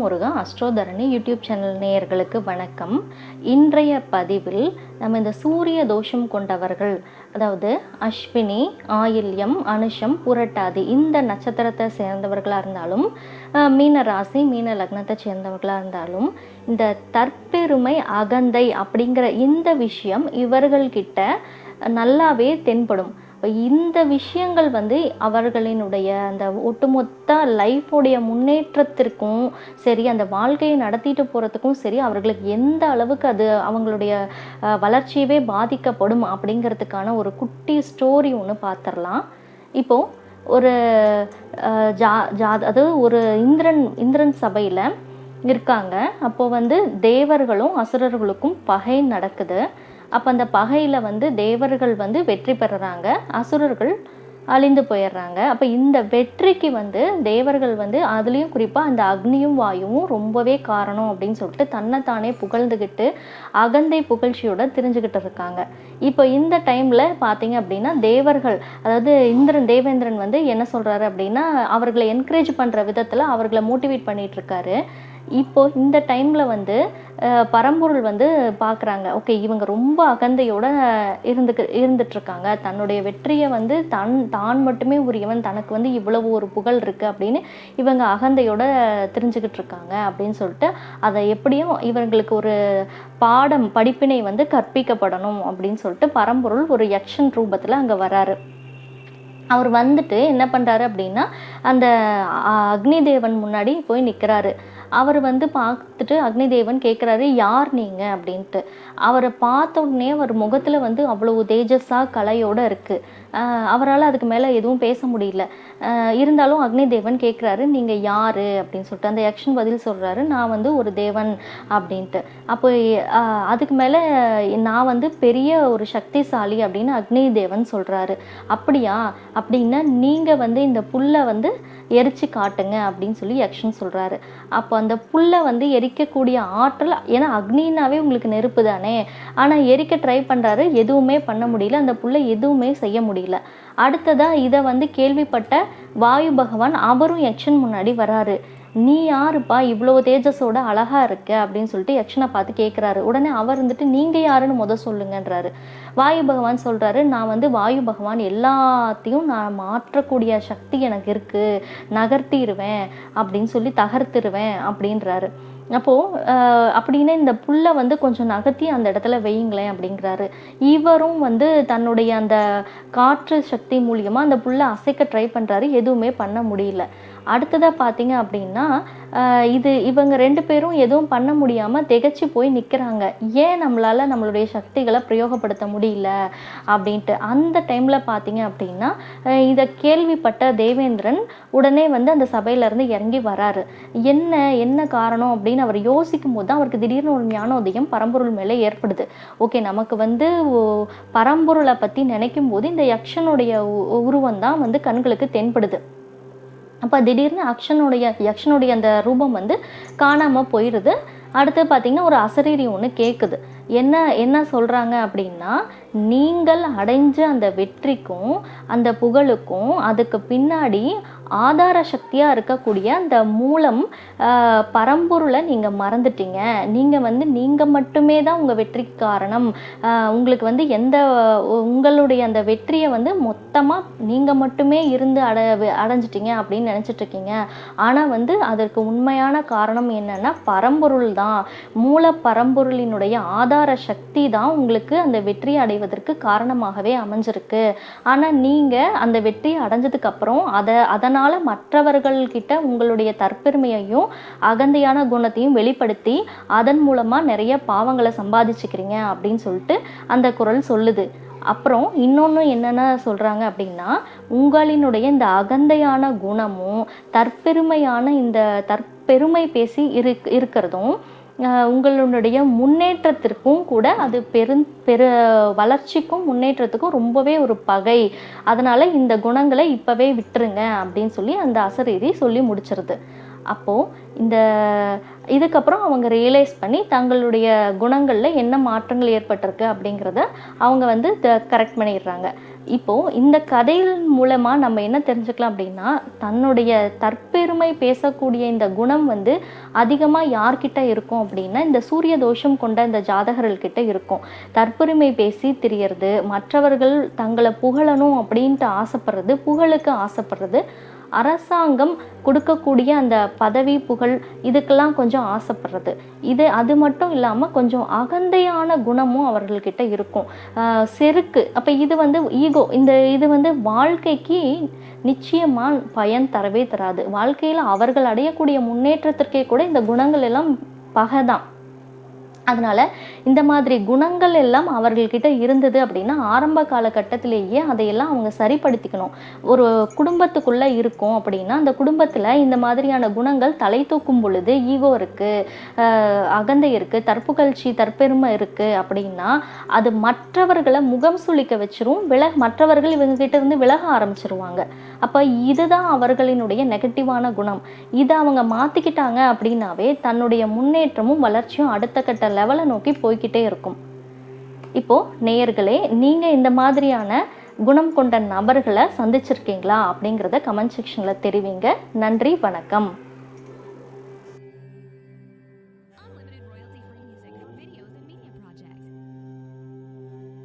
முருகா அஸ்ட்ரோதரணி YouTube channel நேயர்களுக்கு வணக்கம். இன்றைய பதிவில் நம்ம இந்த சூரிய தோஷம் கொண்டவர்கள் அதாவது அஸ்வினி ஆயில்யம் அனுஷம் புரட்டாதி இந்த நட்சத்திரத்தை சேர்ந்தவர்களாக இருந்தாலும் மீன ராசி மீன லக்னத்தை சேர்ந்தவர்களாக இருந்தாலும் இந்த தற்பெருமை அகந்தை அப்படிங்கிற இந்த விஷயம் இவர்கள்கிட்ட நல்லாவே தென்படும். இப்போ இந்த விஷயங்கள் வந்து அவர்களினுடைய அந்த ஒட்டுமொத்த லைஃபோடைய முன்னேற்றத்திற்கும் சரி அந்த வாழ்க்கையை நடத்திட்டு போகிறதுக்கும் சரி அவர்களுக்கு எந்த அளவுக்கு அது அவங்களுடைய வளர்ச்சியவே பாதிக்கப்படும் அப்படிங்கிறதுக்கான ஒரு குட்டி ஸ்டோரி ஒன்று பார்த்துடலாம் இப்போது ஒரு ஜா ஜா அதாவது ஒரு இந்திரன் இந்திரன் சபையில் இருக்காங்க. அப்போது வந்து தேவர்களும் அசுரர்களுக்கும் பகை நடக்குது. அப்போ அந்த பகையில் வந்து தேவர்கள் வந்து வெற்றி பெறுறாங்க. அசுரர்கள் அழிந்து போயிடுறாங்க. அப்போ இந்த வெற்றிக்கு வந்து தேவர்கள் வந்து அதுலேயும் குறிப்பாக அந்த அக்னியும் வாயுவும் ரொம்பவே காரணம் அப்படின்னு சொல்லிட்டு தன்னைத்தானே புகழ்ந்துக்கிட்டு அகந்தை புகழ்ச்சியோட தெரிஞ்சுக்கிட்டு இருக்காங்க. இப்போ இந்த டைமில் பார்த்தீங்க அப்படின்னா தேவர்கள் அதாவது இந்திரன் தேவேந்திரன் வந்து என்ன சொல்கிறாரு அப்படின்னா அவர்களை என்கரேஜ் பண்ணுற விதத்தில் அவர்களை மோட்டிவேட் பண்ணிகிட்ருக்காரு இப்போது இப்போ இந்த டைமில் வந்து பரம்பொருள் வந்து பார்க்குறாங்க ஓகே இவங்க ரொம்ப அகந்தையோட இருந்துக்கு இருந்துட்டுருக்காங்க தன்னுடைய வெற்றியை வந்து தன் தான் மட்டுமே உரியவன். தனக்கு வந்து இவ்வளவு ஒரு புகழ் இருக்குது அப்படின்னு இவங்க அகந்தையோட தெரிஞ்சுக்கிட்டு இருக்காங்க அப்படின்னு சொல்லிட்டு அதை எப்படியும் இவங்களுக்கு ஒரு பாடம் படிப்பினை வந்து கற்பிக்கப்படணும் அப்படின்னு சொல்லிட்டு பரம்பொருள் ஒரு யக்ஷன் ரூபத்தில் அங்கே வராரு. அவர் வந்துட்டு என்ன பண்ணுறாரு அப்படின்னா அந்த அக்னி தேவன் முன்னாடி போய் நிற்கிறாரு அவர் வந்து பார்த்துட்டு அக்னி தேவன் கேட்குறாரு யார் நீங்கள் அப்படின்ட்டு. அவரை பார்த்த உடனே அவர் முகத்தில் வந்து அவ்வளவு தேஜஸாக கலையோடு இருக்குது அவரால் அதுக்கு மேலே எதுவும் பேச முடியல. இருந்தாலும் அக்னி தேவன் கேட்குறாரு நீங்கள் யார்? அப்படின்னு சொல்லிட்டு. அந்த யக்ஷன் பதில் சொல்கிறாரு நான் வந்து ஒரு தேவன் அப்படின்ட்டு. அப்போ அதுக்கு மேலே நான் வந்து பெரிய ஒரு சக்திசாலி அப்படின்னு அக்னி தேவன் சொல்கிறாரு அப்படியா? அப்படின்னா நீங்கள் வந்து இந்த புல்லை வந்து எரிச்சு காட்டுங்க அப்படின்னு சொல்லி யக்ஷன் சொல்கிறாரு அப்போ அந்த புல்லை வந்து எரிக்கக்கூடிய ஆற்றல் ஏன்னா அக்னினாவே உங்களுக்கு நெருப்பு தானே. ஆனால் எரிக்க ட்ரை பண்ணுறாரு எதுவுமே பண்ண முடியல. அந்த புல்லை எதுவுமே செய்ய முடியல. அடுத்ததாக இதை வந்து கேள்விப்பட்ட வாயு பகவான் அவரும் யக்ஷன் முன்னாடி வராரு. நீ யாருப்பா இவ்வளோ தேஜஸோட அழகா இருக்க? அப்படின்னு சொல்லிட்டு யக்ஷனை பார்த்து கேட்குறாரு உடனே அவர் இருந்துட்டு நீங்கள் யாருன்னு முத சொல்லுங்கன்றாரு. வாயு பகவான் சொல்கிறாரு நான் வந்து வாயு பகவான் எல்லாத்தையும் நான் மாற்றக்கூடிய சக்தி எனக்கு இருக்குது நகர்த்திடுவேன் அப்படின்னு சொல்லி தகர்த்திடுவேன் அப்படின்றாரு. அப்போது அப்படின்னு இந்த புல்லை வந்து கொஞ்சம் நகர்த்தி அந்த இடத்துல வெய்யுங்களேன் அப்படிங்கிறாரு. இவரும் வந்து தன்னுடைய அந்த காற்று சக்தி மூலியமாக அந்த புல்லை அசைக்க ட்ரை பண்ணுறாரு எதுவுமே பண்ண முடியல. அடுத்ததாக பார்த்தீங்க அப்படின்னா இது இவங்க ரெண்டு பேரும் எதுவும் பண்ண முடியாமல் திகைச்சு போய் நிற்கிறாங்க ஏன் நம்மளால் நம்மளுடைய சக்திகளை பிரயோகப்படுத்த முடியல? அப்படின்ட்டு. அந்த டைமில் பார்த்தீங்க அப்படின்னா இதை கேள்விப்பட்ட தேவேந்திரன் உடனே வந்து அந்த சபையிலேருந்து இறங்கி வராரு. என்ன என்ன காரணம் அப்படின்னு அவர் யோசிக்கும் போது தான் அவருக்கு திடீர்னு ஒரு ஞானோதயம் பரம்பொருள் மேலே ஏற்படுது. ஓகே நமக்கு வந்து பரம்பொருளை பற்றி நினைக்கும் போது இந்த யக்ஷனுடைய உ- உருவம் தான் வந்து கண்களுக்கு தென்படுது. அப்போ திடீர்னு அக்ஷனுடைய யக்ஷனுடைய அந்த ரூபம் வந்து காணாமல் போயிடுது அடுத்து பார்த்திங்கன்னா ஒரு அசரீரி ஒன்று கேட்குது என்ன என்ன சொல்கிறாங்க அப்படின்னா நீங்கள் அடைஞ்ச அந்த வெற்றிக்கும் அந்த புகழுக்கும் அதுக்கு பின்னாடி ஆதார சக்தியாக இருக்கக்கூடிய அந்த மூலம் பரம்பொருளை நீங்கள் மறந்துட்டீங்க. நீங்கள் வந்து நீங்கள் மட்டுமே தான் உங்கள் வெற்றிக்கு காரணம். உங்களுக்கு வந்து எந்த உங்களுடைய அந்த வெற்றியை வந்து மொத்தமாக நீங்கள் மட்டுமே இருந்து அட அடைஞ்சிட்டீங்க அப்படின்னு நினச்சிட்டு இருக்கீங்க ஆனால் வந்து அதற்கு உண்மையான காரணம் என்னென்னா பரம்பொருள் தான். மூல பரம்பொருளினுடைய ஆதார சக்தி தான் உங்களுக்கு அந்த வெற்றி அடைவதற்கு காரணமாகவே அமைஞ்சிருக்கு. ஆனால் நீங்கள் அந்த வெற்றி அடைஞ்சதுக்கப்புறம் அதை அதனால் மற்றவர்கள்கிட்ட உங்களுடைய தற்பெருமையையும் அகந்தையான குணத்தையும் வெளிப்படுத்தி அதன் மூலமாக நிறைய பாவங்களை சம்பாதிச்சுக்கிறீங்க அப்படின்னு சொல்லிட்டு அந்த குரல் சொல்லுது. அப்புறம் இன்னொன்று என்னென்ன சொல்கிறாங்க அப்படின்னா உங்களினுடைய இந்த அகந்தையான குணமும் தற்பெருமையான இந்த தற்பெருமை பேசி இரு இருக்கிறதும் உங்களுடைய முன்னேற்றத்திற்கும் கூட அது பெரு பெரு வளர்ச்சிக்கும் முன்னேற்றத்துக்கும் ரொம்பவே ஒரு பகை. அதனால் இந்த குணங்களை இப்போவே விட்டுருங்க அப்படின்னு சொல்லி அந்த அசரீரி சொல்லி முடிச்சிருது. அப்போது இந்த இதுக்கப்புறம் அவங்க ரியலைஸ் பண்ணி தங்களுடைய குணங்களில் என்ன மாற்றங்கள் ஏற்பட்டிருக்கு அப்படிங்கிறத அவங்க வந்து கரெக்ட் பண்ணிடுறாங்க. இப்போது இந்த கதையின் மூலமாக நம்ம என்ன தெரிஞ்சுக்கலாம் அப்படின்னா தன்னுடைய தற்பெருமை பேசக்கூடிய இந்த குணம் வந்து அதிகமாக யார்கிட்ட இருக்கும் அப்படின்னா இந்த சூரிய தோஷம் கொண்ட இந்த ஜாதகர்கள்கிட்ட இருக்கும். தற்பெருமை பேசி திரியறது மற்றவர்கள் தங்களை புகழணும் அப்படின்ட்டு ஆசைப்படுறது புகழுக்கு ஆசைப்படுறது அரசாங்கம் கொடுக்கக்கூடிய அந்த பதவி புகழ் இதுக்கெல்லாம் கொஞ்சம் ஆசைப்படுறது. இது அது மட்டும் இல்லாமல் கொஞ்சம் அகந்தையான குணமும் அவர்கள்கிட்ட இருக்கும். செருக்கு. அப்போ இது வந்து ஈகோ. இந்த இது வந்து வாழ்க்கைக்கு நிச்சயமாக பயன் தரவே தராது. வாழ்க்கையில் அவர்கள் அடையக்கூடிய முன்னேற்றத்திற்கே கூட இந்த குணங்கள் எல்லாம் பகைதான் அதனால் இந்த மாதிரி குணங்கள் எல்லாம் அவர்கள்கிட்ட இருந்தது அப்படின்னா ஆரம்ப காலகட்டத்திலேயே அதையெல்லாம் அவங்க சரிப்படுத்திக்கணும். ஒரு குடும்பத்துக்குள்ளே இருக்கும் அப்படின்னா அந்த குடும்பத்தில் இந்த மாதிரியான குணங்கள் தலை தூக்கும் பொழுது ஈகோ இருக்குது அகந்தை இருக்குது தற்புகழ்ச்சி தற்பெருமை இருக்குது அப்படின்னா அது மற்றவர்களை முகம் சுளிக்க வச்சிரும் விலக மற்றவர்கள் இவங்ககிட்ட இருந்து விலக ஆரம்பிச்சிருவாங்க. அப்போ இதுதான் அவர்களினுடைய நெகட்டிவான குணம். இதை அவங்க மாற்றிக்கிட்டாங்க அப்படின்னாவே தன்னுடைய முன்னேற்றமும் வளர்ச்சியும் அடுத்த கட்ட லெவலை நோக்கி போய்க்கிட்டே இருக்கும். இப்போ நேயர்களே நீங்கள் இந்த மாதிரியான குணம் கொண்ட நபர்களை சந்திச்சிருக்கீங்களா அப்படிங்கிறத கமெண்ட் செக்ஷனில் தெரிவிங்க. நன்றி வணக்கம்.